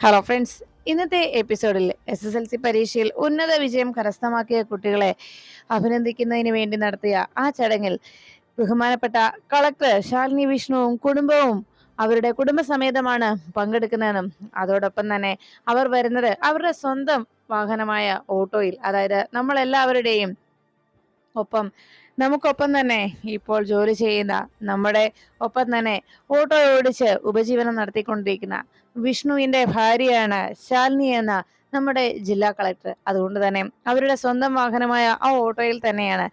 Hello friends ഇന്നത്തെ എപ്പിസോഡിൽ S S L C പരീക്ഷയിൽ ഉന്നത വിജയം കരസ്ഥമാക്കിയ കുട്ടികളെ അഭിനന്ദിക്കുന്നതിന് വേണ്ടി നടത്തിയ ആ ചടങ്ങിൽ ബഹുമാനപ്പെട്ട കളക്ടർ ശാലിനി വിഷ്ണുവും കുടുംബവും അവരുടെ കുടുംബസമേതമാണ് പങ്കെടുക്കുന്നതെന്നും അതോടൊപ്പം തന്നെ അവർ വരുന്നത് അവരുടെ സ്വന്തം വാഹനമായ ഓട്ടോയിൽ അതായത് നമ്മളെല്ലാവരുടെയും ഒപ്പം നമുക്കൊപ്പം തന്നെ ഇപ്പോൾ ജോലി ചെയ്യുന്ന നമ്മുടെ ഒപ്പം തന്നെ ഓട്ടോ ഓടിച്ച് ഉപജീവനം നടത്തിക്കൊണ്ടിരിക്കുന്ന വിഷ്ണുവിന്റെ ഭാര്യയാണ് ശാലിനി എന്ന നമ്മുടെ ജില്ലാ കളക്ടർ. അതുകൊണ്ട് തന്നെ അവരുടെ സ്വന്തം വാഹനമായ ആ ഓട്ടോയിൽ തന്നെയാണ്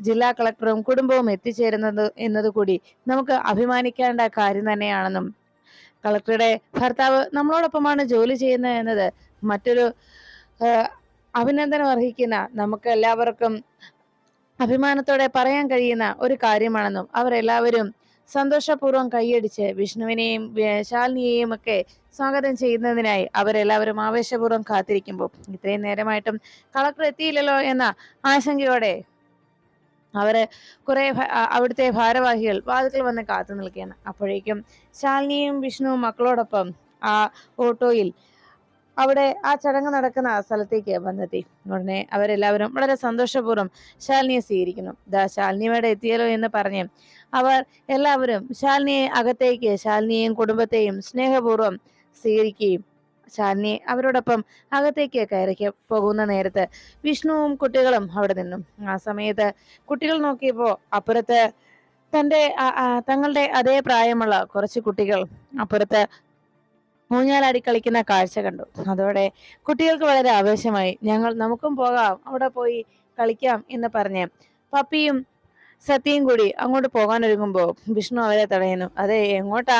ജില്ലാ കളക്ടറും കുടുംബവും എത്തിച്ചേരുന്നത് എന്നതുകൂടി നമുക്ക് അഭിമാനിക്കേണ്ട കാര്യം തന്നെയാണെന്നും കളക്ടറുടെ ഭർത്താവ് നമ്മളോടൊപ്പമാണ് ജോലി ചെയ്യുന്നത് എന്നത് മറ്റൊരു അഭിനന്ദനം അർഹിക്കുന്ന നമുക്ക് എല്ലാവർക്കും അഭിമാനത്തോടെ പറയാൻ കഴിയുന്ന ഒരു കാര്യമാണെന്നും അവരെല്ലാവരും സന്തോഷപൂർവം കൈയടിച്ച് വിഷ്ണുവിനെയും ശാലിനിയെയും ഒക്കെ സ്വാഗതം ചെയ്യുന്നതിനായി അവരെല്ലാവരും ആവേശപൂർവം കാത്തിരിക്കുമ്പോൾ. ഇത്രയും നേരമായിട്ടും കളക്ടർ എത്തിയില്ലല്ലോ എന്ന ആശങ്കയോടെ അവർ കുറെ അവിടുത്തെ ഭാരവാഹികൾ വാതിക്കൽ വന്ന് കാത്തു നിൽക്കുകയാണ്. അപ്പോഴേക്കും ശാലിനിയും വിഷ്ണുവും മക്കളോടൊപ്പം ആ ഓട്ടോയിൽ അവിടെ ആ ചടങ്ങ് നടക്കുന്ന ആ സ്ഥലത്തേക്ക് വന്നെത്തി. ഉടനെ അവരെല്ലാവരും വളരെ സന്തോഷപൂർവം ശാലിനിയെ സ്വീകരിക്കുന്നു. ദാ ശാലിനി ഇവിടെ എത്തിയല്ലോ എന്ന് പറഞ്ഞ് അവർ എല്ലാവരും ശാലിനിയെ അകത്തേക്ക് ശാലിനിയെയും കുടുംബത്തെയും സ്നേഹപൂർവം സ്വീകരിക്കുകയും ശാലിനി അവരോടൊപ്പം അകത്തേക്ക് കയറി പോകുന്ന നേരത്ത് വിഷ്ണുവും കുട്ടികളും അവിടെ നിന്നു. ആ സമയത്ത് കുട്ടികൾ നോക്കിയപ്പോൾ അപ്പുറത്ത് തന്റെ തങ്ങളുടെ അതേ പ്രായമുള്ള കുറച്ച് കുട്ടികൾ അപ്പുറത്ത് ഊഞ്ഞാലാടി കളിക്കുന്ന കാഴ്ച കണ്ടു. അതോടെ കുട്ടികൾക്ക് വളരെ ആവേശമായി. ഞങ്ങൾ നമുക്കും പോകാം. അവിടെ പോയി കളിക്കാം എന്ന് പറഞ്ഞ് പപ്പിയും സത്യയും കൂടി അങ്ങോട്ട് പോകാൻ ഒരുങ്ങുമ്പോൾ വിഷ്ണു അവരെ തടയുന്നു. അതെ എങ്ങോട്ടാ?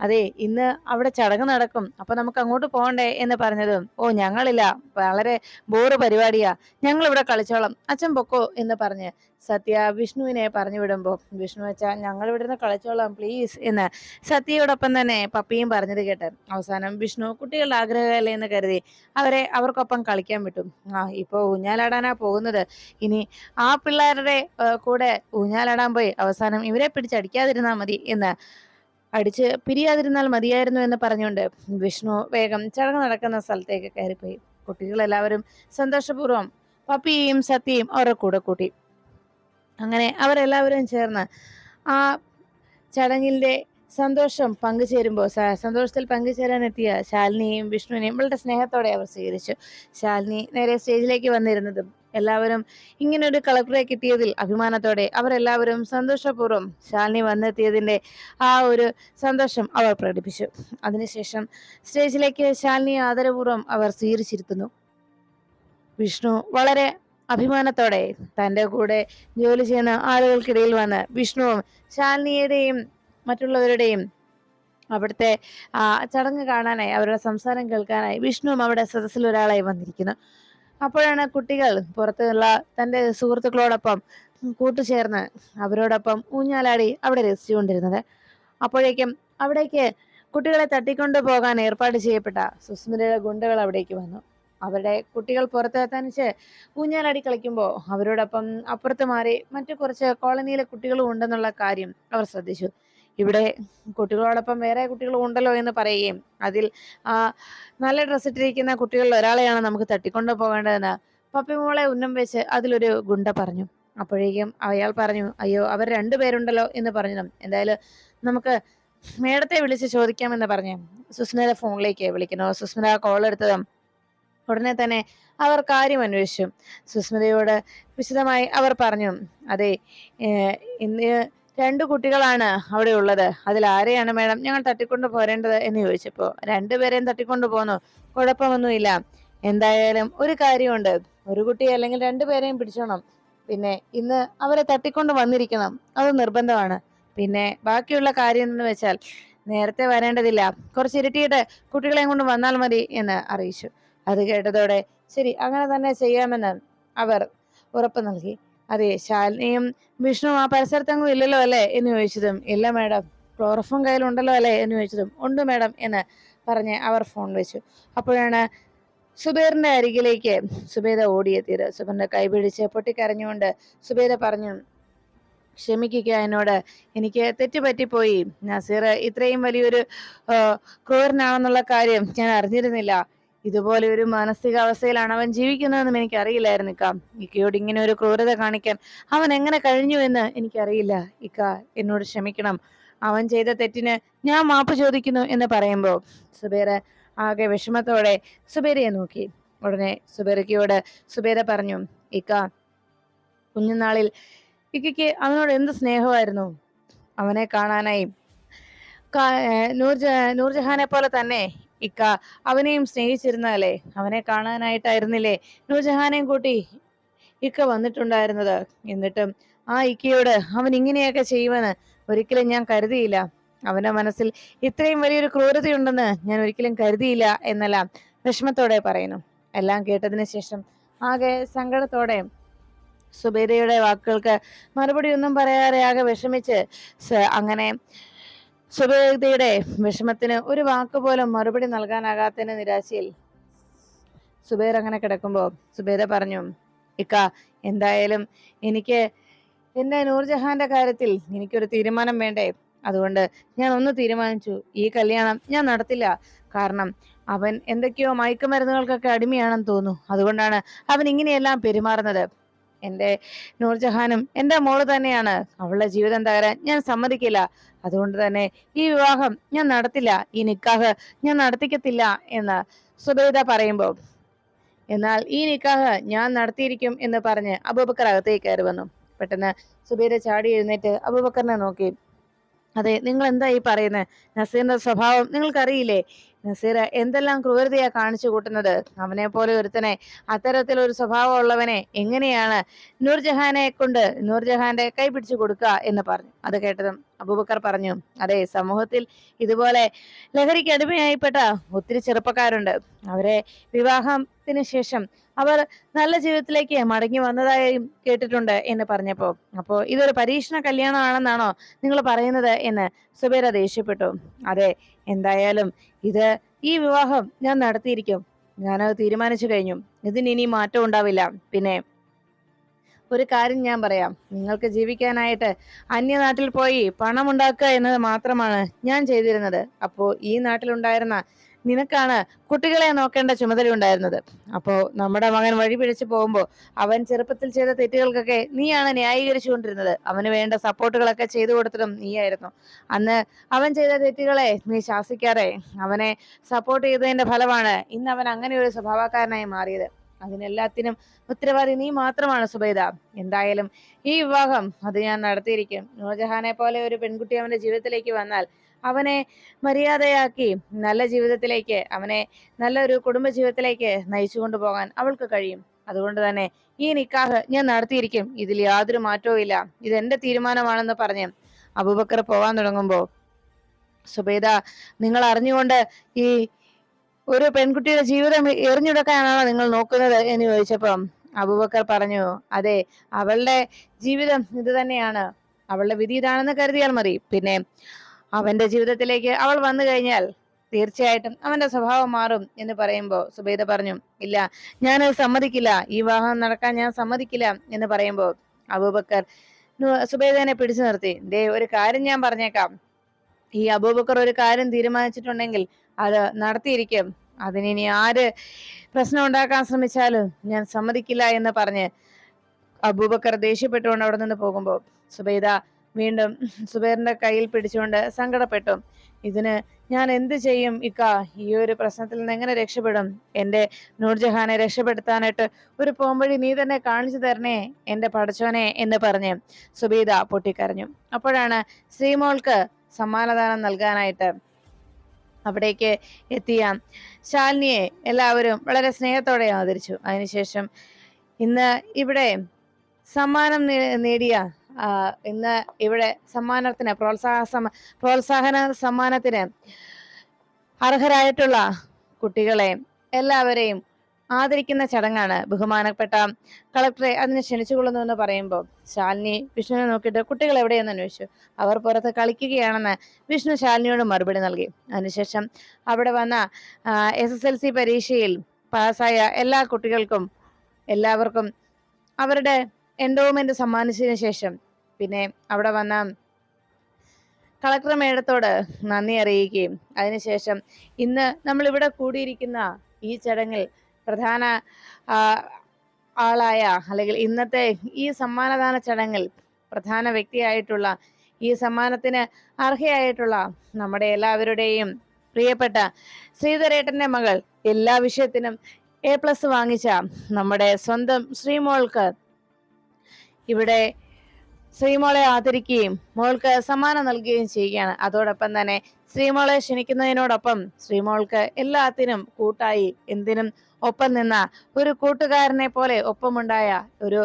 അതെ ഇന്ന് അവിടെ ചടങ്ങ് നടക്കും. അപ്പൊ നമുക്ക് അങ്ങോട്ട് പോകണ്ടേ എന്ന് പറഞ്ഞതും ഓ ഞങ്ങളില്ല. വളരെ ബോറ് പരിപാടിയാ. ഞങ്ങൾ ഇവിടെ കളിച്ചോളാം. അച്ഛൻ പൊക്കോ എന്ന് പറഞ്ഞ് സത്യ വിഷ്ണുവിനെ പറഞ്ഞു വിടുമ്പോൾ വിഷ്ണു വെച്ചാൽ ഞങ്ങൾ ഇവിടുന്ന് കളിച്ചോളാം പ്ലീസ് എന്ന് സത്യയോടൊപ്പം തന്നെ പപ്പിയും പറഞ്ഞത് കേട്ട് അവസാനം വിഷ്ണു കുട്ടികളുടെ ആഗ്രഹമല്ലേ എന്ന് കരുതി അവരെ അവർക്കൊപ്പം കളിക്കാൻ വിട്ടു. ആ ഇപ്പൊ ഊഞ്ഞാലാടാനാ പോകുന്നത്. ഇനി ആ പിള്ളേരുടെ കൂടെ ഊഞ്ഞാലാടാൻ പോയി. അവസാനം ഇവരെ പിടിച്ചടിക്കാതിരുന്നാൽ മതി എന്ന് അടിച്ച് പിരിയാതിരുന്നാൽ മതിയായിരുന്നു എന്ന് പറഞ്ഞുകൊണ്ട് വിഷ്ണു വേഗം ചടങ്ങ് നടക്കുന്ന സ്ഥലത്തേക്ക് കയറിപ്പോയി. കുട്ടികളെല്ലാവരും സന്തോഷപൂർവം പപ്പിയെയും സത്യയും അവരുടെ കൂടെ കൂട്ടി. അങ്ങനെ അവരെല്ലാവരും ചേർന്ന് ആ ചടങ്ങിന്റെ സന്തോഷം പങ്കുചേരുമ്പോൾ സന്തോഷത്തിൽ പങ്കുചേരാനെത്തിയ ശാലിനിയും വിഷ്ണുവിനെയും വളരെ സ്നേഹത്തോടെ അവർ സ്വീകരിച്ചു. ശാലിനി നേരെ സ്റ്റേജിലേക്ക് വന്നിരുന്നതും എല്ലാവരും ഇങ്ങനൊരു കളക്ടറെ കിട്ടിയതിൽ അഭിമാനത്തോടെ അവരെല്ലാവരും സന്തോഷപൂർവം ശാലിനി വന്നെത്തിയതിന്റെ ആ ഒരു സന്തോഷം അവർ പ്രകടിപ്പിച്ചു. അതിനുശേഷം സ്റ്റേജിലേക്ക് ശാലിനി ആദരപൂർവം അവർ സ്വീകരിച്ചിരിക്കുന്നു. വിഷ്ണു വളരെ അഭിമാനത്തോടെ തന്റെ കൂടെ ജോലി ചെയ്യുന്ന ആളുകൾക്കിടയിൽ വന്ന് വിഷ്ണുവും ശാലിനിയുടെയും മറ്റുള്ളവരുടെയും അവിടുത്തെ ചടങ്ങ് കാണാനായി അവരുടെ സംസാരം കേൾക്കാനായി വിഷ്ണുവും അവിടെ സദസ്സിൽ ഒരാളായി വന്നിരിക്കുന്നു. അപ്പോഴാണ് കുട്ടികൾ പുറത്തുള്ള തന്റെ സുഹൃത്തുക്കളോടൊപ്പം കൂട്ടുചേർന്ന് അവരോടൊപ്പം ഊഞ്ഞാലാടി അവിടെ രസിച്ചുകൊണ്ടിരുന്നത്. അപ്പോഴേക്കും അവിടേക്ക് കുട്ടികളെ തട്ടിക്കൊണ്ടു പോകാൻ ഏർപ്പാട് ചെയ്യപ്പെട്ട സുസ്മിതയുടെ ഗുണ്ടകൾ അവിടേക്ക് വന്നു. അവരുടെ കുട്ടികൾ പുറത്ത് തനിച്ച് കളിക്കുമ്പോൾ അവരോടൊപ്പം അപ്പുറത്ത് മാറി മറ്റു കുറച്ച് കോളനിയിലെ കുട്ടികളും ഉണ്ടെന്നുള്ള കാര്യം അവർ ശ്രദ്ധിച്ചു. ഇവിടെ കുട്ടികളോടൊപ്പം വേറെ കുട്ടികളും ഉണ്ടല്ലോ എന്ന് പറയുകയും അതിൽ ആ നല്ല ഡ്രസ്സ് ഇട്ടിരിക്കുന്ന കുട്ടികളിൽ ഒരാളെയാണ് നമുക്ക് തട്ടിക്കൊണ്ടു പോകേണ്ടതെന്ന് പപ്പിമോളെ ഉന്നം വെച്ച് അതിലൊരു ഗുണ്ട പറഞ്ഞു. അപ്പോഴേക്കും അയാൾ പറഞ്ഞു അയ്യോ അവർ രണ്ടുപേരുണ്ടല്ലോ എന്ന് പറഞ്ഞു എന്തായാലും നമുക്ക് മേഡത്തെ വിളിച്ച് ചോദിക്കാമെന്ന് പറഞ്ഞു സുസ്മിത ഫോണിലേക്ക് വിളിക്കുന്നു. സുസ്മിത കോൾ എടുത്തതും ഉടനെ തന്നെ അവർ കാര്യം അന്വേഷിച്ചു. സുസ്മിതയോട് വിശദമായി അവർ പറഞ്ഞു അതെ ഇന്ന് രണ്ടു കുട്ടികളാണ് അവിടെ ഉള്ളത്. അതിൽ ആരെയാണ് മേഡം ഞങ്ങൾ തട്ടിക്കൊണ്ട് പോരേണ്ടത്? എന്ന് ചോദിച്ചപ്പോ രണ്ടുപേരെയും തട്ടിക്കൊണ്ട് പോന്നു. കുഴപ്പമൊന്നുമില്ല. എന്തായാലും ഒരു കാര്യമുണ്ട്. ഒരു കുട്ടി അല്ലെങ്കിൽ രണ്ടുപേരെയും പിടിച്ചോണം. പിന്നെ ഇന്ന് അവരെ തട്ടിക്കൊണ്ട് വന്നിരിക്കണം. അത് നിർബന്ധമാണ്. പിന്നെ ബാക്കിയുള്ള കാര്യം എന്ന് വെച്ചാൽ നേരത്തെ വരേണ്ടതില്ല. കുറച്ച് ഇരുട്ടിയിട്ട് കുട്ടികളെയും കൊണ്ട് വന്നാൽ മതി എന്ന് അറിയിച്ചു. അത് കേട്ടതോടെ ശരി അങ്ങനെ തന്നെ ചെയ്യാമെന്ന് അവർ ഉറപ്പ് നൽകി. അതെ ശാലിനിയും വിഷ്ണു ആ പരിസരത്തെങ്ങും ഇല്ലല്ലോ അല്ലേ എന്ന് ചോദിച്ചതും ഇല്ല മാഡം ക്ലോറഫോം കയ്യിലുണ്ടല്ലോ അല്ലേ എന്ന് ചോദിച്ചതും ഉണ്ട് മാഡം എന്ന് പറഞ്ഞ് അവർ ഫോൺ വെച്ചു. അപ്പോഴാണ് സുബേറിന്റെ അരികിലേക്ക് സുബേദ ഓടിയെത്തിയത്. സുബേറിന്റെ കൈ പിടിച്ച് പൊട്ടിക്കരഞ്ഞുകൊണ്ട് സുബേദ പറഞ്ഞു ക്ഷമിക്കുക എന്നോട് എനിക്ക് തെറ്റുപറ്റിപ്പോയി. നസീർ ഇത്രയും വലിയൊരു ക്രൂരനാണെന്നുള്ള കാര്യം ഞാൻ അറിഞ്ഞിരുന്നില്ല. ഇതുപോലെ ഒരു മാനസികാവസ്ഥയിലാണ് അവൻ ജീവിക്കുന്നതെന്നും എനിക്ക് അറിയില്ലായിരുന്നു ഇക്ക. ഇക്കയോട് ഇങ്ങനെ ഒരു ക്രൂരത കാണിക്കാൻ അവൻ എങ്ങനെ കഴിഞ്ഞു എന്ന് എനിക്കറിയില്ല ഇക്ക. എന്നോട് ക്ഷമിക്കണം. അവൻ ചെയ്ത തെറ്റിന് ഞാൻ മാപ്പ് ചോദിക്കുന്നു എന്ന് പറയുമ്പോൾ സുബേർ ആകെ വിഷമത്തോടെ സുബേരയെ നോക്കി. ഉടനെ സുബേരയ്ക്കയോട് സുബേര പറഞ്ഞു ഇക്ക കുഞ്ഞുനാളിൽ ഇക്കയ്ക്ക് അവനോട് എന്ത് സ്നേഹമായിരുന്നു? അവനെ കാണാനായി. നൂർജ നൂർജഹാനെ പോലെ തന്നെ ഇക്ക അവനെയും സ്നേഹിച്ചിരുന്നാലേ? അവനെ കാണാനായിട്ടായിരുന്നില്ലേ? നൂജഹാനെയും കൂട്ടി ഇക്ക വന്നിട്ടുണ്ടായിരുന്നത്. എന്നിട്ടും ആ ഇക്കയോട് അവൻ ഇങ്ങനെയൊക്കെ ചെയ്യുമെന്ന് ഒരിക്കലും ഞാൻ കരുതിയില്ല. അവന്റെ മനസ്സിൽ ഇത്രയും വലിയൊരു ക്രൂരതയുണ്ടെന്ന് ഞാൻ ഒരിക്കലും കരുതിയില്ല എന്നല്ല വിഷമത്തോടെ പറയുന്നു. എല്ലാം കേട്ടതിന് ശേഷം ആകെ സങ്കടത്തോടെ സുബേദയുടെ വാക്കുകൾക്ക് മറുപടി ഒന്നും പറയാതെ ആകെ വിഷമിച്ച് അങ്ങനെ സുബേദയുടെ വിഷമത്തിന് ഒരു വാക്ക് പോലും മറുപടി നൽകാനാകാത്തതിന് നിരാശയിൽ സുബേർ അങ്ങനെ കിടക്കുമ്പോൾ സുബേദ പറഞ്ഞു ഇക്ക എന്തായാലും എനിക്ക് എന്റെ നൂർജഹാന്റെ കാര്യത്തിൽ എനിക്കൊരു തീരുമാനം വേണ്ടേ? അതുകൊണ്ട് ഞാൻ ഒന്ന് തീരുമാനിച്ചു. ഈ കല്യാണം ഞാൻ നടത്തില്ല. കാരണം അവൻ എന്തൊക്കെയോ മയക്കുമരുന്നുകൾക്കൊക്കെ അടിമയാണെന്ന് തോന്നുന്നു. അതുകൊണ്ടാണ് അവൻ ഇങ്ങനെയെല്ലാം പെരുമാറുന്നത്. എന്റെ നൂർജഹാനും എന്റെ മോൾ തന്നെയാണ്. അവളുടെ ജീവിതം തകരാൻ ഞാൻ സമ്മതിക്കില്ല. അതുകൊണ്ട് തന്നെ ഈ വിവാഹം ഞാൻ നടത്തില്ല. ഈ നിക്കാഹ് ഞാൻ നടത്തിക്കത്തില്ല എന്ന് സുബൈദ പറയുമ്പോൾ എന്നാൽ ഈ നിക്കാഹ് ഞാൻ നടത്തിയിരിക്കും എന്ന് പറഞ്ഞ് അബൂബക്കർ അകത്തേക്ക് കയറി വന്നു. പെട്ടെന്ന് സുബൈദ ചാടി എഴുന്നേറ്റ് അബൂബക്കറിനെ നോക്കി. അതെ നിങ്ങൾ എന്താ ഈ പറയുന്നത് നസീറിന്റെ സ്വഭാവം നിങ്ങൾക്കറിയില്ലേ? നസീർ എന്തെല്ലാം ക്രൂരതയാ കാണിച്ചു കൂട്ടുന്നത്? അവനെ പോലെ ഒരുത്തനെ അത്തരത്തിൽ ഒരു സ്വഭാവമുള്ളവനെ എങ്ങനെയാണ് നൂർജഹാനെ കൊണ്ട് നൂർജഹാന്റെ കൈ പിടിച്ചു കൊടുക്കുക എന്ന് പറഞ്ഞു. അത് കേട്ടതും അബൂബക്കർ പറഞ്ഞു അതെ സമൂഹത്തിൽ ഇതുപോലെ ലഹരിക്ക് അടിമയായിപ്പെട്ട ഒത്തിരി ചെറുപ്പക്കാരുണ്ട്. അവരെ വിവാഹത്തിന് ശേഷം അവർ നല്ല ജീവിതത്തിലേക്ക് മടങ്ങി വന്നതായും കേട്ടിട്ടുണ്ട് എന്ന് പറഞ്ഞപ്പോ. അപ്പോ ഇതൊരു പരീക്ഷണ കല്യാണമാണെന്നാണോ നിങ്ങൾ പറയുന്നത് എന്ന് സുബേര ദേഷ്യപ്പെട്ടു. അതെ എന്തായാലും ഇത് ഈ വിവാഹം ഞാൻ നടത്തിയിരിക്കും. ഞാനത് തീരുമാനിച്ചു കഴിഞ്ഞു. ഇതിന് ഇനി മാറ്റം ഉണ്ടാവില്ല. പിന്നെ ഒരു കാര്യം ഞാൻ പറയാം. നിങ്ങൾക്ക് ജീവിക്കാനായിട്ട് അന്യനാട്ടിൽ പോയി പണം ഉണ്ടാക്കുക എന്നത് മാത്രമാണ് ഞാൻ ചെയ്തിരുന്നത്. അപ്പോ ഈ നാട്ടിലുണ്ടായിരുന്ന നിനക്കാണ് കുട്ടികളെ നോക്കേണ്ട ചുമതല ഉണ്ടായിരുന്നത്. അപ്പോ നമ്മുടെ മകൻ വഴി പിഴച്ചു പോകുമ്പോൾ അവൻ ചെറുപ്പത്തിൽ ചെയ്ത തെറ്റുകൾക്കൊക്കെ നീയാണ് ന്യായീകരിച്ചുകൊണ്ടിരുന്നത്. അവന് വേണ്ട സപ്പോർട്ടുകളൊക്കെ ചെയ്തു കൊടുത്തതും നീയായിരുന്നു. അന്ന് അവൻ ചെയ്ത തെറ്റുകളെ നീ ശാസിക്കാതെ അവനെ സപ്പോർട്ട് ചെയ്തതിന്റെ ഫലമാണ് ഇന്ന് അവൻ അങ്ങനെ ഒരു സ്വഭാവക്കാരനായി മാറിയത്. അതിനെല്ലാത്തിനും ഉത്തരവാദി നീ മാത്രമാണ് സുബൈദ. എന്തായാലും ഈ വിവാഹം അത് ഞാൻ നടത്തിയിരിക്കും. നൂർജഹാനെ പോലെ ഒരു പെൺകുട്ടി അവന്റെ ജീവിതത്തിലേക്ക് വന്നാൽ അവനെ മര്യാദയാക്കി നല്ല ജീവിതത്തിലേക്ക് അവനെ നല്ലൊരു കുടുംബ ജീവിതത്തിലേക്ക് നയിച്ചു കൊണ്ടുപോകാൻ അവൾക്ക് കഴിയും. അതുകൊണ്ട് തന്നെ ഈ നിക്കാഹ് ഞാൻ നടത്തിയിരിക്കും. ഇതിൽ യാതൊരു മാറ്റവും ഇല്ല. ഇത് എന്റെ തീരുമാനമാണെന്ന് പറഞ്ഞ് അബൂബക്കർ പോവാൻ തുടങ്ങുമ്പോ സുബൈദ നിങ്ങൾ അറിഞ്ഞുകൊണ്ട് ഈ ഒരു പെൺകുട്ടിയുടെ ജീവിതം എറിഞ്ഞുടക്കാനാണോ നിങ്ങൾ നോക്കുന്നത് എന്ന് ചോദിച്ചപ്പം അബൂബക്കർ പറഞ്ഞു അതെ അവളുടെ ജീവിതം ഇത് തന്നെയാണ്. അവളുടെ വിധി ഇതാണെന്ന് കരുതിയാൽ മതി. പിന്നെ അവന്റെ ജീവിതത്തിലേക്ക് അവൾ വന്നു കഴിഞ്ഞാൽ തീർച്ചയായിട്ടും അവന്റെ സ്വഭാവം മാറും എന്ന് പറയുമ്പോൾ സുബൈദ പറഞ്ഞു ഇല്ല ഞാനത് സമ്മതിക്കില്ല. ഈ വിവാഹം നടക്കാൻ ഞാൻ സമ്മതിക്കില്ല. എന്ന് പറയുമ്പോൾ അബൂബക്കർ സുബൈദനെ പിടിച്ചു നിർത്തി. ദേ ഒരു കാര്യം ഞാൻ പറഞ്ഞേക്കാം. ഈ അബൂബക്കർ ഒരു കാര്യം തീരുമാനിച്ചിട്ടുണ്ടെങ്കിൽ അത് നടത്തിയിരിക്കും. അതിനി ആര് പ്രശ്നം ഉണ്ടാക്കാൻ ശ്രമിച്ചാലും ഞാൻ സമ്മതിക്കില്ല എന്ന് പറഞ്ഞ് അബൂബക്കർ ദേഷ്യപ്പെട്ടുകൊണ്ട് അവിടെ നിന്ന് പോകുമ്പോൾ സുബൈദ വീണ്ടും സുബൈറിന്റെ കയ്യിൽ പിടിച്ചുകൊണ്ട് സങ്കടപ്പെട്ടു. ഇതിന് ഞാൻ എന്ത് ചെയ്യും ഇക്ക? ഈ ഒരു പ്രശ്നത്തിൽ നിന്ന് എങ്ങനെ രക്ഷപ്പെടും? എന്റെ നൂർജഹാനെ രക്ഷപ്പെടുത്താനായിട്ട് ഒരു പോംവഴി നീ തന്നെ കാണിച്ചു തരണേ എന്റെ പടച്ചോനെ എന്ന് പറഞ്ഞ് സുബൈദ പൊട്ടിക്കരഞ്ഞു. അപ്പോഴാണ് ശ്രീമോൾക്ക് സമ്മാനദാനം നൽകാനായിട്ട് അവിടേക്ക് എത്തിയ ശാലിനിയെ എല്ലാവരും വളരെ സ്നേഹത്തോടെ ആദരിച്ചു. അതിനുശേഷം ഇന്ന് ഇവിടെ സമ്മാനം നേടിയ ഇന്ന് ഇവിടെ സമ്മാനത്തിന് പ്രോത്സാഹ പ്രോത്സാഹന സമ്മാനത്തിന് അർഹരായിട്ടുള്ള കുട്ടികളെ എല്ലാവരെയും ആദരിക്കുന്ന ചടങ്ങാണ് ബഹുമാനപ്പെട്ട കളക്ടറെ അതിന് ക്ഷണിച്ചുകൊള്ളുന്നു എന്ന് പറയുമ്പോൾ ശാലിനി വിഷ്ണുവിനെ നോക്കിയിട്ട് കുട്ടികൾ എവിടെയെന്ന് അന്വേഷിച്ചു. അവർ പുറത്ത് കളിക്കുകയാണെന്ന് വിഷ്ണു ശാലിനിയോട് മറുപടി നൽകി. അതിനുശേഷം അവിടെ വന്ന എസ് എസ് എൽ സി പരീക്ഷയിൽ പാസ്സായ എല്ലാ കുട്ടികൾക്കും എല്ലാവർക്കും അവരുടെ എൻഡോമെന്റ് സമ്മാനിച്ചതിന് ശേഷം പിന്നെ അവിടെ വന്ന കളക്ടർ മേഡത്തോട് നന്ദി അറിയിക്കുകയും അതിനുശേഷം ഇന്ന് നമ്മൾ ഇവിടെ കൂടിയിരിക്കുന്ന ഈ ചടങ്ങിൽ പ്രധാന ആളായ അല്ലെങ്കിൽ ഇന്നത്തെ ഈ സമ്മാനദാന ചടങ്ങിൽ പ്രധാന വ്യക്തിയായിട്ടുള്ള ഈ സമ്മാനത്തിന് അർഹയായിട്ടുള്ള നമ്മുടെ എല്ലാവരുടെയും പ്രിയപ്പെട്ട ശ്രീധരേട്ടന്റെ മകൾ എല്ലാ വിഷയത്തിനും എ പ്ലസ് വാങ്ങിച്ച നമ്മുടെ സ്വന്തം ശ്രീമോൾക്ക് ഇവിടെ ശ്രീമോളെ ആദരിക്കുകയും മോൾക്ക് സമ്മാനം നൽകുകയും ചെയ്യുകയാണ്. അതോടൊപ്പം തന്നെ ശ്രീമോളെ ക്ഷണിക്കുന്നതിനോടൊപ്പം ശ്രീമോൾക്ക് എല്ലാത്തിനും കൂട്ടായി എന്തിനും ഒപ്പം നിന്ന ഒരു കൂട്ടുകാരനെ പോലെ ഒപ്പമുണ്ടായ ഒരു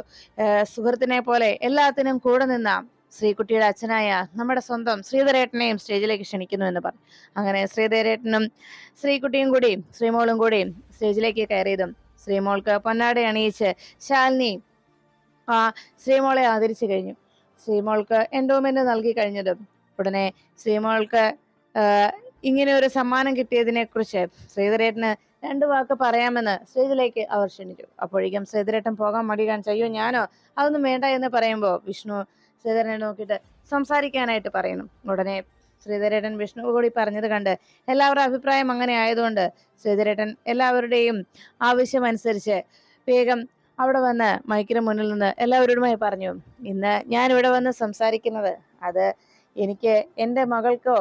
സുഹൃത്തിനെ പോലെ എല്ലാത്തിനും കൂടെ നിന്ന ശ്രീകുട്ടിയുടെ അച്ഛനായ നമ്മുടെ സ്വന്തം ശ്രീധരേട്ടനെയും സ്റ്റേജിലേക്ക് ക്ഷണിക്കുന്നു എന്ന് പറഞ്ഞു. അങ്ങനെ ശ്രീധരേട്ടനും ശ്രീകുട്ടിയും കൂടി ശ്രീമോളും കൂടി സ്റ്റേജിലേക്ക് കയറിയതും ശ്രീമോൾക്ക് പൊന്നാട അണിയിച്ച് ശാലിനി ആ ശ്രീമോളെ ആദരിച്ചു കഴിഞ്ഞു. ശ്രീമോൾക്ക് എൻഡോമെന്റ് നൽകി കഴിഞ്ഞതും ഉടനെ ശ്രീമോൾക്ക് ഇങ്ങനെ ഒരു സമ്മാനം കിട്ടിയതിനെ കുറിച്ച് ശ്രീധരേട്ടന് രണ്ടു വാക്ക് പറയാമെന്ന് സ്റ്റേജിലേക്ക് അവർ ക്ഷണിച്ചു. അപ്പോഴേക്കും ശ്രീധരേട്ടൻ പോകാൻ മടി കാണിച്ചു അയ്യോ ഞാനോ? അതൊന്നും വേണ്ട എന്ന് പറയുമ്പോൾ വിഷ്ണു ശ്രീധരനെ നോക്കിയിട്ട് സംസാരിക്കാനായിട്ട് പറയുന്നു. ഉടനെ ശ്രീധരേട്ടൻ വിഷ്ണു കൂടി പറഞ്ഞത് കണ്ട് എല്ലാവരുടെ അഭിപ്രായം അങ്ങനെ ആയതുകൊണ്ട് ശ്രീധരേട്ടൻ എല്ലാവരുടെയും ആവശ്യമനുസരിച്ച് വേഗം അവിടെ വന്ന് മൈക്കിന് മുന്നിൽ നിന്ന് എല്ലാവരോടുമായി പറഞ്ഞു ഇന്ന് ഞാൻ ഇവിടെ വന്ന് സംസാരിക്കുന്നത് അത് എനിക്ക് എന്റെ മകൾക്കോ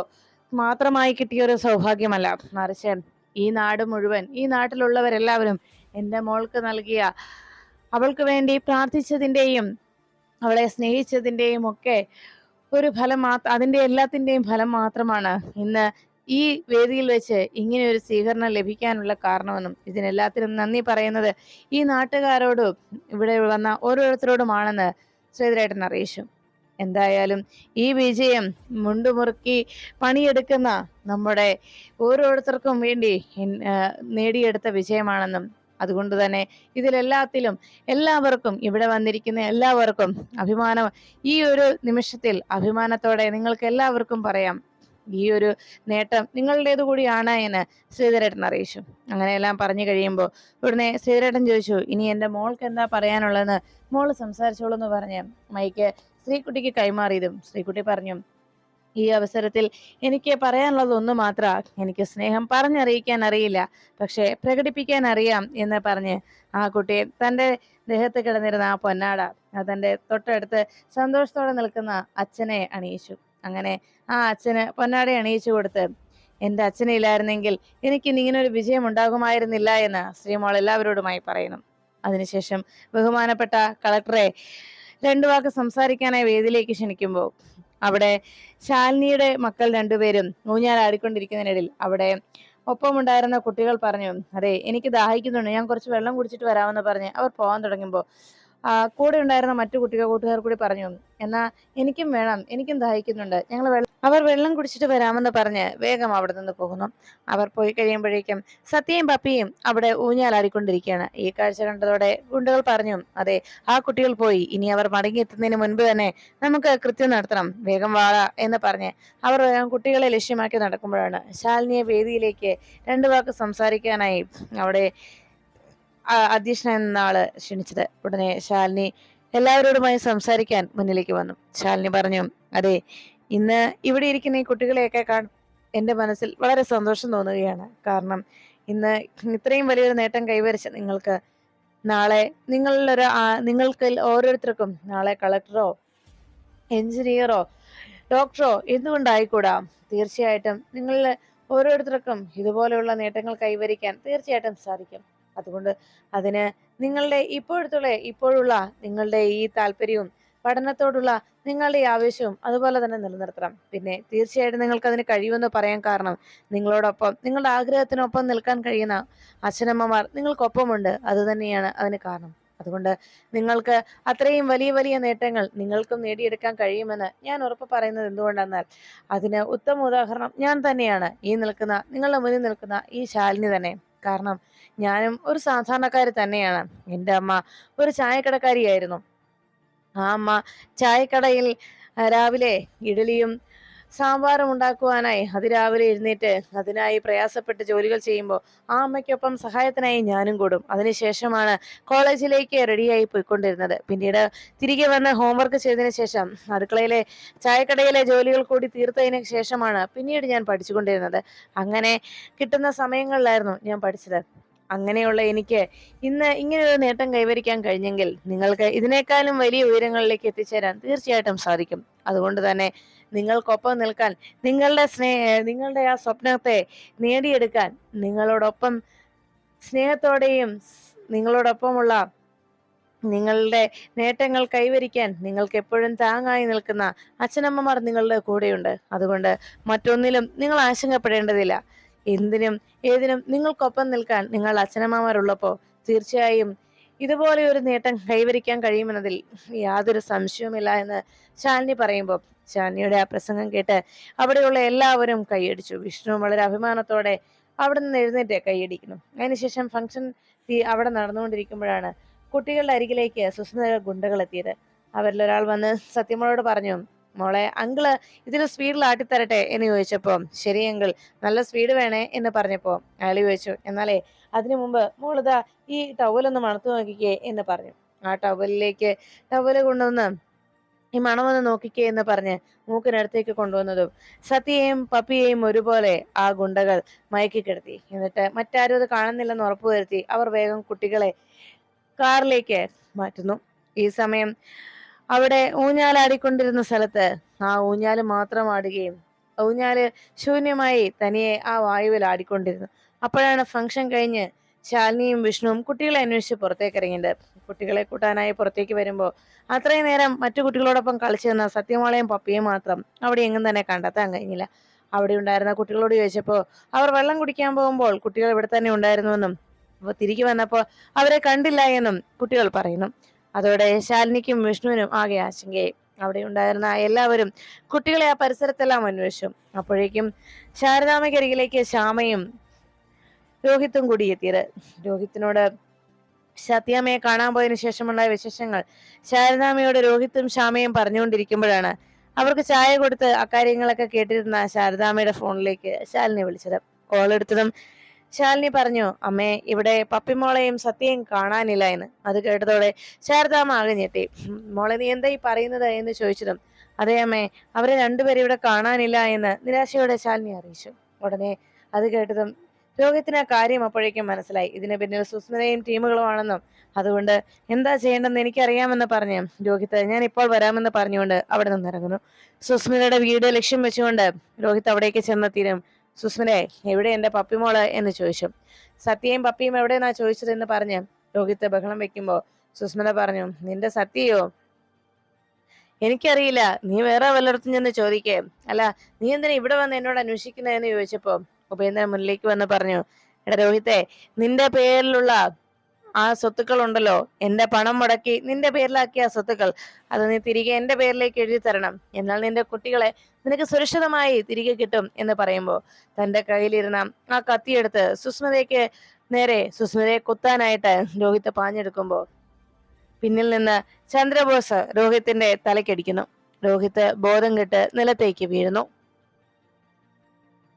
മാത്രമായി കിട്ടിയ ഒരു സൗഭാഗ്യമല്ല. മറിച്ച് ഈ നാട് മുഴുവൻ ഈ നാട്ടിലുള്ളവരെല്ലാവരും എന്റെ മോൾക്ക് നൽകിയ അവൾക്ക് വേണ്ടി പ്രാർത്ഥിച്ചതിന്റെയും അവളെ സ്നേഹിച്ചതിന്റെയും ഒക്കെ ഒരു ഫലം മാത്രം അതിന്റെ എല്ലാത്തിന്റെയും ഫലം മാത്രമാണ് ഇന്ന് ഈ വേദിയിൽ വെച്ച് ഇങ്ങനെ ഒരു സ്വീകരണം ലഭിക്കാനുള്ള കാരണമെന്നും ഇതിനെല്ലാത്തിനും നന്ദി പറയുന്നത് ഈ നാട്ടുകാരോടും ഇവിടെ വന്ന ഓരോരുത്തരോടുമാണെന്ന് ശ്രീധരേട്ടൻ അറിയിച്ചു. എന്തായാലും ഈ വിജയം മുണ്ടുമുറുക്കി പണിയെടുക്കുന്ന നമ്മുടെ ഓരോരുത്തർക്കും വേണ്ടി നേടിയെടുത്ത വിജയമാണെന്നും അതുകൊണ്ട് തന്നെ ഇതിലെല്ലാത്തിലും എല്ലാവർക്കും ഇവിടെ വന്നിരിക്കുന്ന എല്ലാവർക്കും അഭിമാനം. ഈ ഒരു നിമിഷത്തിൽ അഭിമാനത്തോടെ നിങ്ങൾക്ക് എല്ലാവർക്കും പറയാം. ഈ ഒരു നേട്ടം നിങ്ങളുടേത് കൂടിയാണ് എന്ന് ശ്രീധരേട്ടൻ അറിയിച്ചു. അങ്ങനെയെല്ലാം പറഞ്ഞു കഴിയുമ്പോൾ ഉടനെ ശ്രീധരേട്ടൻ ചോദിച്ചു ഇനി എന്റെ മോൾക്ക് എന്താ പറയാനുള്ളതെന്ന്? മോൾ സംസാരിച്ചോളൂ എന്ന് പറഞ്ഞ് മൈക്ക് ശ്രീകുട്ടിക്ക് കൈമാറിയതും ശ്രീകുട്ടി പറഞ്ഞു ഈ അവസരത്തിൽ എനിക്ക് പറയാനുള്ളത് ഒന്ന് മാത്ര. എനിക്ക് സ്നേഹം പറഞ്ഞറിയിക്കാൻ അറിയില്ല. പക്ഷേ പ്രകടിപ്പിക്കാൻ അറിയാം എന്ന് പറഞ്ഞ് ആ കുട്ടിയെ തന്റെ ദേഹത്ത് കിടന്നിരുന്ന ആ പൊന്നാട തന്റെ തൊട്ടടുത്ത് സന്തോഷത്തോടെ നിൽക്കുന്ന അച്ഛനെ അണിയിച്ചു. അങ്ങനെ ആ അച്ഛന് പൊന്നാട അണിയിച്ചു കൊടുത്ത് എന്റെ അച്ഛനില്ലായിരുന്നെങ്കിൽ എനിക്ക് ഇങ്ങനെ ഒരു വിജയം ഉണ്ടാകുമായിരുന്നില്ല എന്ന് ശ്രീമോൾ എല്ലാവരോടുമായി പറയുന്നു. അതിനുശേഷം ബഹുമാനപ്പെട്ട കളക്ടറെ രണ്ടു വാക്ക് സംസാരിക്കാനായി വേദിയിലേക്ക് ക്ഷണിക്കുമ്പോൾ അവിടെ ശാലിനിയുടെ മക്കൾ രണ്ടുപേരും ഊഞ്ഞാലാടിക്കൊണ്ടിരിക്കുന്നതിനിടയിൽ അവിടെ ഒപ്പമുണ്ടായിരുന്ന കുട്ടികൾ പറഞ്ഞു അതെ എനിക്ക് ദാഹിക്കുന്നുണ്ട്. ഞാൻ കുറച്ച് വെള്ളം കുടിച്ചിട്ട് വരാമെന്ന് പറഞ്ഞ് അവർ പോകാൻ തുടങ്ങുമ്പോൾ കൂടെ ഉണ്ടായിരുന്ന മറ്റു കുട്ടികൾ കൂട്ടുകാർ കൂടി പറഞ്ഞു എന്നാ എനിക്കും വേണം എനിക്കും ദാഹിക്കുന്നുണ്ട്. ഞങ്ങൾ വെള്ളം അവർ വെള്ളം കുടിച്ചിട്ട് വരാമെന്ന് പറഞ്ഞ് വേഗം അവിടെ നിന്ന് പോകുന്നു. അവർ പോയി കഴിയുമ്പോഴേക്കും സത്യയും പപ്പിയും അവിടെ ഊഞ്ഞാലാടിക്കൊണ്ടിരിക്കുകയാണ്. ഈ കാഴ്ച കണ്ടതോടെ ഗുണ്ടകൾ പറഞ്ഞു അതെ ആ കുട്ടികൾ പോയി. ഇനി അവർ മടങ്ങിയെത്തുന്നതിന് മുൻപ് തന്നെ നമുക്ക് കൃത്യം നടത്തണം. വേഗം വാള എന്ന് പറഞ്ഞ് അവർ കുട്ടികളെ ലക്ഷ്യമാക്കി നടക്കുമ്പോഴാണ് ശാലിനിയെ വേദിയിലേക്ക് രണ്ടു വാക്ക് സംസാരിക്കാനായി അവിടെ അധ്യക്ഷൻ എന്ന ക്ഷണിച്ചത്. ഉടനെ ശാലിനി എല്ലാവരോടുമായി സംസാരിക്കാൻ മുന്നിലേക്ക് വന്നു. ശാലിനി പറഞ്ഞു അതെ ഇന്ന് ഇവിടെ ഇരിക്കുന്ന ഈ കുട്ടികളെയൊക്കെ കാണും എന്റെ മനസ്സിൽ വളരെ സന്തോഷം തോന്നുകയാണ്. കാരണം ഇന്ന് ഇത്രയും വലിയൊരു നേട്ടം കൈവരിച്ച നിങ്ങൾക്ക് നാളെ നിങ്ങളിലൊരു നിങ്ങൾക്ക് ഓരോരുത്തർക്കും നാളെ കളക്ടറോ എഞ്ചിനീയറോ ഡോക്ടറോ എന്തുകൊണ്ടായിക്കൂടാ? തീർച്ചയായിട്ടും നിങ്ങളിൽ ഓരോരുത്തർക്കും ഇതുപോലെയുള്ള നേട്ടങ്ങൾ കൈവരിക്കാൻ തീർച്ചയായിട്ടും സാധിക്കും. അതുകൊണ്ട് അതിന് നിങ്ങളുടെ ഇപ്പോഴത്തുള്ള ഇപ്പോഴുള്ള നിങ്ങളുടെ ഈ താല്പര്യവും പഠനത്തോടുള്ള നിങ്ങളുടെ ഈ ആവേശവും അതുപോലെ തന്നെ നിലനിർത്തണം. പിന്നെ തീർച്ചയായിട്ടും നിങ്ങൾക്ക് അതിന് കഴിയുമെന്ന് പറയാൻ കാരണം നിങ്ങളോടൊപ്പം നിങ്ങളുടെ ആഗ്രഹത്തിനൊപ്പം നിൽക്കാൻ കഴിയുന്ന അച്ഛനമ്മമാർ നിങ്ങൾക്കൊപ്പമുണ്ട്. അതുതന്നെയാണ് അതിന് കാരണം. അതുകൊണ്ട് നിങ്ങൾക്ക് അത്രയും വലിയ വലിയ നേട്ടങ്ങൾ നിങ്ങൾക്കും നേടിയെടുക്കാൻ കഴിയുമെന്ന് ഞാൻ ഉറപ്പ് പറയുന്നത് എന്തുകൊണ്ടെന്നാൽ അതിന് ഉത്തമ ഉദാഹരണം ഞാൻ തന്നെയാണ്. ഈ നിൽക്കുന്ന നിങ്ങളുടെ മുന്നിൽ നിൽക്കുന്ന ഈ ശാലിനി തന്നെ. കാരണം ഞാനും ഒരു സാധാരണക്കാരി തന്നെയാണ്. എന്റെ അമ്മ ഒരു ചായക്കടക്കാരിയായിരുന്നു. ആ അമ്മ ചായക്കടയിൽ രാവിലെ ഇഡലിയും സാമ്പാറും ഉണ്ടാക്കുവാനായി അതിരാവിലെ എഴുന്നേറ്റ് അതിനായി പ്രയാസപ്പെട്ട് ജോലികൾ ചെയ്യുമ്പോൾ ആ അമ്മയ്ക്കൊപ്പം സഹായത്തിനായി ഞാനും കൂടും. അതിനുശേഷമാണ് കോളേജിലേക്ക് റെഡിയായി പോയിക്കൊണ്ടിരുന്നത്. പിന്നീട് തിരികെ വന്ന് ഹോംവർക്ക് ചെയ്തതിന് ശേഷം അടുക്കളയിലെ ചായക്കടയിലെ ജോലികൾ കൂടി തീർത്തതിന് ശേഷമാണ് പിന്നീട് ഞാൻ പഠിച്ചുകൊണ്ടിരുന്നത്. അങ്ങനെ കിട്ടുന്ന സമയങ്ങളിലായിരുന്നു ഞാൻ പഠിച്ചത്. അങ്ങനെയുള്ള എനിക്ക് ഇന്ന് ഇങ്ങനെയൊരു നേട്ടം കൈവരിക്കാൻ കഴിഞ്ഞെങ്കിൽ നിങ്ങൾക്ക് ഇതിനേക്കാളും വലിയ ഉയരങ്ങളിലേക്ക് എത്തിച്ചേരാൻ തീർച്ചയായിട്ടും സാധിക്കും. അതുകൊണ്ട് തന്നെ നിങ്ങൾക്കൊപ്പം നിൽക്കാൻ നിങ്ങളുടെ സ്നേഹ നിങ്ങളുടെ ആ സ്വപ്നത്തെ നേടിയെടുക്കാൻ നിങ്ങളോടൊപ്പം സ്നേഹത്തോടെയും നിങ്ങളോടൊപ്പമുള്ള നിങ്ങളുടെ നേട്ടങ്ങൾ കൈവരിക്കാൻ നിങ്ങൾക്ക് എപ്പോഴും താങ്ങായി നിൽക്കുന്ന അച്ഛനമ്മമാർ നിങ്ങളുടെ കൂടെയുണ്ട്. അതുകൊണ്ട് മറ്റൊന്നിലും നിങ്ങൾ ആശങ്കപ്പെടേണ്ടതില്ല. എന്തിനും ഏതിനും നിങ്ങൾക്കൊപ്പം നിൽക്കാൻ നിങ്ങൾ അച്ഛനമ്മമാരുള്ളപ്പോൾ തീർച്ചയായും ഇതുപോലെ ഒരു നേട്ടം കൈവരിക്കാൻ കഴിയുമെന്നതിൽ യാതൊരു സംശയവുമില്ല എന്ന് ശാലിനി പറയുമ്പോൾ ശാലിനിയുടെ ആ പ്രസംഗം കേട്ട് അവിടെയുള്ള എല്ലാവരും കൈയടിച്ചു. വിഷ്ണു വളരെ അഭിമാനത്തോടെ അവിടെ നിന്ന് എഴുന്നേറ്റ് കൈയടിക്കുന്നു. അതിനുശേഷം ഫംഗ്ഷൻ അവിടെ നടന്നുകൊണ്ടിരിക്കുമ്പോഴാണ് കുട്ടികളുടെ അരികിലേക്ക് സുസ്മിത ഗുണ്ടകൾ എത്തിയത്. അവരിലൊരാൾ വന്ന് സത്യമോളോട് പറഞ്ഞു മോളെ അങ്കിൾ ഇതിന് സ്പീഡിൽ ആട്ടിത്തരട്ടെ എന്ന് ചോദിച്ചപ്പോൾ ശരി അങ്കിൾ നല്ല സ്പീഡ് വേണേ എന്ന് പറഞ്ഞപ്പോൾ അയാൾ ചോദിച്ചു എന്നാലേ അതിനു മുമ്പ് മോളിതാ ഈ ടവലൊന്ന് മണത്തു നോക്കിക്കേ എന്ന് പറഞ്ഞു. ആ ടവലിലേക്ക് ടവൽ കൊണ്ടുവന്ന് ഈ മണമൊന്ന് നോക്കിക്കേ എന്ന് പറഞ്ഞ് മൂക്കിനടുത്തേക്ക് കൊണ്ടുവന്നതും സത്യയെയും പപ്പിയെയും ഒരുപോലെ ആ ഗുണ്ടകൾ മയക്കി കിടത്തി. എന്നിട്ട് മറ്റാരും അത് കാണുന്നില്ലെന്ന് ഉറപ്പുവരുത്തി അവർ വേഗം കുട്ടികളെ കാറിലേക്ക് മാറ്റുന്നു. ഈ സമയം അവിടെ ഊഞ്ഞാലാടിക്കൊണ്ടിരുന്ന സ്ഥലത്ത് ആ ഊഞ്ഞാൽ മാത്രം ആടുകയും ഊഞ്ഞാൽ ശൂന്യമായി തനിയെ ആ വായുവിൽ ആടിക്കൊണ്ടിരുന്നു. അപ്പോഴാണ് ഫംഗ്ഷൻ കഴിഞ്ഞ് ശാലിനിയും വിഷ്ണുവും കുട്ടികളെ അന്വേഷിച്ച് പുറത്തേക്ക് ഇറങ്ങിയത്. കുട്ടികളെ കൂട്ടാനായി പുറത്തേക്ക് വരുമ്പോൾ അത്രയും നേരം മറ്റു കുട്ടികളോടൊപ്പം കളിച്ചു നിന്ന സത്യമാളയും പപ്പിയും മാത്രം അവിടെ എങ്ങും തന്നെ കണ്ടെത്താൻ കഴിഞ്ഞില്ല. അവിടെ ഉണ്ടായിരുന്ന കുട്ടികളോട് ചോദിച്ചപ്പോൾ അവർ വെള്ളം കുടിക്കാൻ പോകുമ്പോൾ കുട്ടികൾ ഇവിടെ തന്നെ ഉണ്ടായിരുന്നുവെന്നും അപ്പോൾ തിരികെ വന്നപ്പോൾ അവരെ കണ്ടില്ല എന്നും കുട്ടികൾ പറയുന്നു. അതോടെ ശാലിനിക്കും വിഷ്ണുവിനും ആകെ ആശങ്കയായി. അവിടെ ഉണ്ടായിരുന്ന എല്ലാവരും കുട്ടികളെ ആ പരിസരത്തെല്ലാം അന്വേഷിച്ചു. അപ്പോഴേക്കും ശാരദാമയ്ക്കരികിലേക്ക് ശ്യാമയും രോഹിത്തും കൂടി എത്തിയത് രോഹിത്തിനോട് സത്യാമ്മയെ കാണാൻ പോയതിനു ശേഷമുണ്ടായ വിശേഷങ്ങൾ ശാരദാമ്മയോട് രോഹിത്തും ശ്യാമയും പറഞ്ഞുകൊണ്ടിരിക്കുമ്പോഴാണ് അവർക്ക് ചായ കൊടുത്ത് അക്കാര്യങ്ങളൊക്കെ കേട്ടിരുന്ന ശാരദാമ്മയുടെ ഫോണിലേക്ക് ശാലിനി വിളിച്ചത്. കോൾ എടുത്തതും ശാലിനി പറഞ്ഞു അമ്മേ ഇവിടെ പപ്പിമോളെയും സത്യയും കാണാനില്ല എന്ന്. അത് കേട്ടതോടെ ശാരദാമ്മ ആകെ ഞെട്ടി. മോളെ നീ എന്താ ഈ പറയുന്നത്? എന്ന് ചോദിച്ചതും അതേ അമ്മേ അവരെ രണ്ടുപേരും ഇവിടെ കാണാനില്ല എന്ന് നിരാശയോടെ ശാലിനി അറിയിച്ചു. ഉടനെ അത് കേട്ടതും രോഹിത്തിന് ആ കാര്യം അപ്പോഴേക്കും മനസ്സിലായി. ഇതിന് പിന്നിൽ സുസ്മിതയും ടീമുകളുമാണെന്നും അതുകൊണ്ട് എന്താ ചെയ്യേണ്ടെന്ന് എനിക്കറിയാമെന്ന് പറഞ്ഞു രോഹിത് ഞാൻ ഇപ്പോൾ വരാമെന്ന് പറഞ്ഞുകൊണ്ട് അവിടെ നിന്ന് ഇറങ്ങുന്നു സുസ്മിതയുടെ വീട് ലക്ഷ്യം വെച്ചുകൊണ്ട് രോഹിത് അവിടേക്ക് ചെന്നെത്തിയും സുസ്മിനെ എവിടെ എന്റെ പപ്പിമോൾ എന്ന് ചോദിച്ചു. സത്യയും പപ്പിയും എവിടെയെന്നാ ചോദിച്ചതെന്ന് പറഞ്ഞ് രോഹിത്ത് ബഹളം വെക്കുമ്പോൾ സുസ്മിന പറഞ്ഞു നിന്റെ സത്യയോ? എനിക്കറിയില്ല. നീ വേറെ വല്ലയിടത്തും ചെന്ന് ചോദിക്കേ. അല്ല നീ എന്തിനാ ഇവിടെ വന്ന് എന്നോട് അന്വേഷിക്കുന്നതെന്ന് ചോദിച്ചപ്പോ ഉപേന്ദ്രൻ മുന്നിലേക്ക് വന്ന് പറഞ്ഞു എടാ രോഹിത്തെ നിന്റെ പേരിലുള്ള ആ സ്വത്തുക്കൾ ഉണ്ടല്ലോ എന്റെ പണം മുടക്കി നിന്റെ പേരിലാക്കിയ ആ സ്വത്തുക്കൾ. അത് നീ തിരികെ എന്റെ പേരിലേക്ക് എഴുതി തരണം. എന്നാൽ നിന്റെ കുട്ടികളെ നിനക്ക് സുരക്ഷിതമായി തിരികെ കിട്ടും എന്ന് പറയുമ്പോൾ തന്റെ കയ്യിലിരുന്ന ആ കത്തിയെടുത്ത് സുസ്മിതയ്ക്ക് നേരെ സുസ്മിതയെ കുത്താനായിട്ട് രോഹിത്ത് പാഞ്ഞെടുക്കുമ്പോൾ പിന്നിൽ നിന്ന് ചന്ദ്രബോസ് രോഹിത്തിന്റെ തലക്കടിക്കുന്നു രോഹിത്ത് ബോധം കെട്ട് നിലത്തേക്ക് വീഴുന്നു.